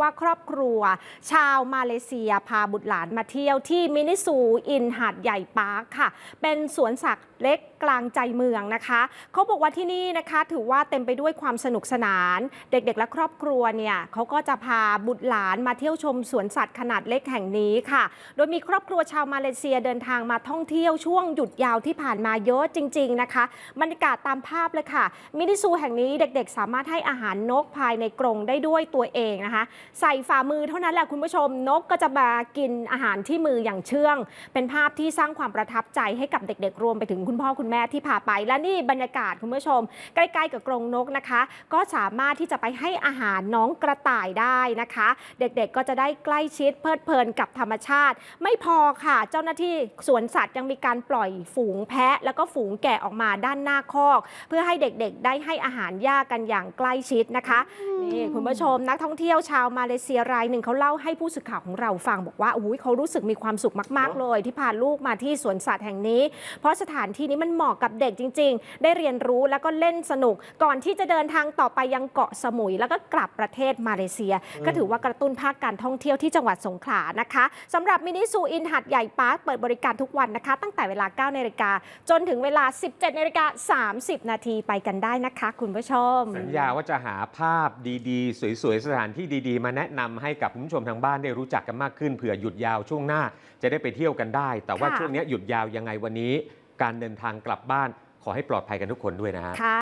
ว่าครอบครัว ชาวมาเลเซียพาบุตรหลานมาเที่ยวที่มินิซูอินหาดใหญ่ปาร์คค่ะ เป็นสวนสัตว์เล็กกลางใจเมืองนะคะ เขาบอกว่าที่นี่นะคะถือว่าเต็มไปด้วยความสนุกสนาน เด็กๆและครอบครัวเนี่ยเขาก็จะพาบุตรหลานมาเที่ยวชมสวนสัตว์ขนาดเล็กแห่งนี้ค่ะ โดยมีครอบครัวชาวมาเลเซียเดินทางมาท่องเที่ยวช่วงหยุดยาวที่ผ่านมาเยอะจริง ๆนะคะบรรยากาศตามภาพเลยค่ะมินิซูแห่งนี้เด็กๆ สามารถให้อาหารนกภายในกรงได้ด้วยตัวเองนะคะใส่ฝ่ามือเท่านั้นแหละคุณผู้ชมนกก็จะมากินอาหารที่มืออย่างเชื่อง เป็นภาพที่สร้างความประทับใจให้กับเด็กๆ รวมไปถึงคุณพ่อคุณแม่ที่พาไป และนี่บรรยากาศคุณผู้ชม ใกล้ๆกับกรงนกนะคะ ก็สามารถที่จะไปให้อาหารน้องกระต่ายได้นะคะ เด็กๆก็จะได้ใกล้ชิดเพลิดเพลินกับธรรมชาติ ไม่พอค่ะ เจ้าหน้าที่สวนสัตว์ยังมีการปล่อยฝูงแพะ แล้วก็ฝูงแกะออกมาด้านหน้าคอก เพื่อให้เด็กๆ ได้ให้อาหารหญ้ากันอย่างใกล้ชิดนะคะนี่คุณผู้ชมนักท่องเที่ยวชาวมาเลเซียรายหนึ่งเขาเล่าให้ผู้สื่อข่าวของเราฟังบอกว่าอุ้ยเขารู้สึกมีความสุขมากๆเลย ที่พาลูกมาที่สวนสัตว์แห่งนี้ เพราะสถานที่นี้มันเหมาะกับเด็กจริง ๆ ได้เรียนรู้แล้วก็เล่นสนุก ก่อนที่จะเดินทางต่อไปยังเกาะสมุย แล้วก็กลับประเทศมาเลเซีย ก็ถือว่ากระตุ้นภาคการท่องเที่ยวที่จังหวัดสงขลานะคะสำหรับมินิซูอินหัดใหญ่ปาร์คเปิดบริการทุกวันนะคะ ตั้งแต่เวลา9นาฬิกาจนถึงเวลา 17นาฬิกา30 นาทีไปกันได้นะคะ คุณผู้ชม สัญญาว่าจะหาภาพดีๆ สวยๆ สถานที่ดีๆมาแนะนำให้กับคุณผู้ชมทางบ้านได้รู้จักกันมากขึ้นเผื่อหยุดยาวช่วงหน้า จะได้ไปเที่ยวกันได้ แต่ว่าค่ะช่วงนี้หยุดยาวยังไงวันนี้ การเดินทางกลับบ้านขอให้ปลอดภัยกันทุกคนด้วยนะฮะค่ะ